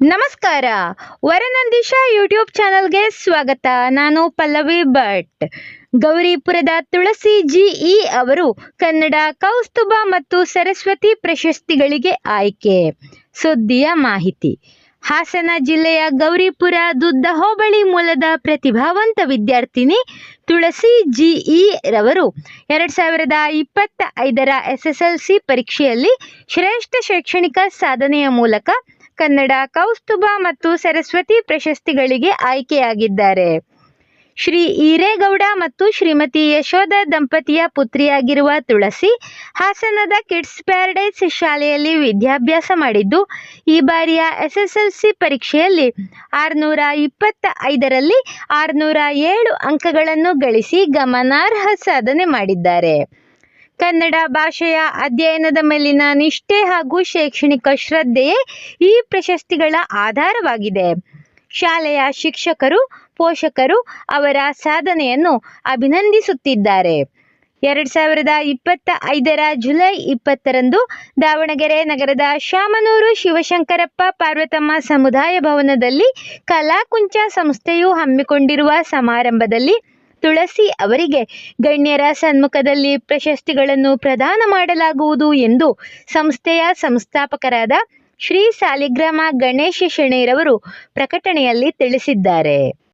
ನಮಸ್ಕಾರ. ವರನಂದೀಶ ಯೂಟ್ಯೂಬ್ ಚಾನಲ್ಗೆ ಸ್ವಾಗತ. ನಾನು ಪಲ್ಲವಿ ಭಟ್. ಗೌರಿಪುರದ ತುಳಸಿ ಜಿ ಇ ಅವರು ಕನ್ನಡ, ಕೌಸ್ತುಭ ಮತ್ತು ಸರಸ್ವತಿ ಪ್ರಶಸ್ತಿಗಳಿಗೆ ಆಯ್ಕೆ. ಸುದ್ದಿಯ ಮಾಹಿತಿ. ಹಾಸನ ಜಿಲ್ಲೆಯ ಗೌರಿಪುರ ದುದ್ದ ಹೋಬಳಿ ಮೂಲದ ಪ್ರತಿಭಾವಂತ ವಿದ್ಯಾರ್ಥಿನಿ ತುಳಸಿ ಜಿ ಇ ರವರು ಎರಡು ಸಾವಿರದ ಇಪ್ಪತ್ತ ಐದರ ಎಸ್ ಎಸ್ ಎಲ್ ಸಿ ಪರೀಕ್ಷೆಯಲ್ಲಿ ಶ್ರೇಷ್ಠ ಶೈಕ್ಷಣಿಕ ಸಾಧನೆಯ ಮೂಲಕ ಕನ್ನಡ, ಕೌಸ್ತುಭ ಮತ್ತು ಸರಸ್ವತಿ ಪ್ರಶಸ್ತಿಗಳಿಗೆ ಆಯ್ಕೆಯಾಗಿದ್ದಾರೆ. ಶ್ರೀ ಈರೇಗೌಡ ಮತ್ತು ಶ್ರೀಮತಿ ಯಶೋಧ ದಂಪತಿಯ ಪುತ್ರಿಯಾಗಿರುವ ತುಳಸಿ, ಹಾಸನದ ಕಿಡ್ಸ್ ಪ್ಯಾರಡೈಸ್ ಶಾಲೆಯಲ್ಲಿ ವಿದ್ಯಾಭ್ಯಾಸ ಮಾಡಿದ್ದು, ಈ ಬಾರಿಯ ಎಸ್ ಎಸ್ ಎಲ್ ಸಿ ಪರೀಕ್ಷೆಯಲ್ಲಿ ಆರುನೂರ ಇಪ್ಪತ್ತ ಐದರಲ್ಲಿ ಆರುನೂರ ಏಳು ಅಂಕಗಳನ್ನು ಗಳಿಸಿ ಗಮನಾರ್ಹ ಸಾಧನೆ ಮಾಡಿದ್ದಾರೆ. ಕನ್ನಡ ಭಾಷೆಯ ಅಧ್ಯಯನದ ಮೇಲಿನ ನಿಷ್ಠೆ ಹಾಗೂ ಶೈಕ್ಷಣಿಕ ಶ್ರದ್ಧೆಯೇ ಈ ಪ್ರಶಸ್ತಿಗಳ ಆಧಾರವಾಗಿದೆ. ಶಾಲೆಯ ಶಿಕ್ಷಕರು, ಪೋಷಕರು ಅವರ ಸಾಧನೆಯನ್ನು ಅಭಿನಂದಿಸುತ್ತಿದ್ದಾರೆ. ಎರಡು ಸಾವಿರದ ಇಪ್ಪತ್ತ ಐದರ ಜುಲೈ ಇಪ್ಪತ್ತರಂದು ದಾವಣಗೆರೆ ನಗರದ ಶಾಮನೂರು ಶಿವಶಂಕರಪ್ಪ ಪಾರ್ವತಮ್ಮ ಸಮುದಾಯ ಭವನದಲ್ಲಿ ಕಲಾಕುಂಚ ಸಂಸ್ಥೆಯು ಹಮ್ಮಿಕೊಂಡಿರುವ ಸಮಾರಂಭದಲ್ಲಿ ತುಳಸಿ ಅವರಿಗೆ ಗಣ್ಯರ ಸನ್ಮುಖದಲ್ಲಿ ಪ್ರಶಸ್ತಿಗಳನ್ನು ಪ್ರದಾನ ಮಾಡಲಾಗುವುದು ಎಂದು ಸಂಸ್ಥೆಯ ಸಂಸ್ಥಾಪಕರಾದ ಶ್ರೀ ಸಾಲಿಗ್ರಾಮ ಗಣೇಶ ಶೆಣೈರವರು ಪ್ರಕಟಣೆಯಲ್ಲಿ ತಿಳಿಸಿದ್ದಾರೆ.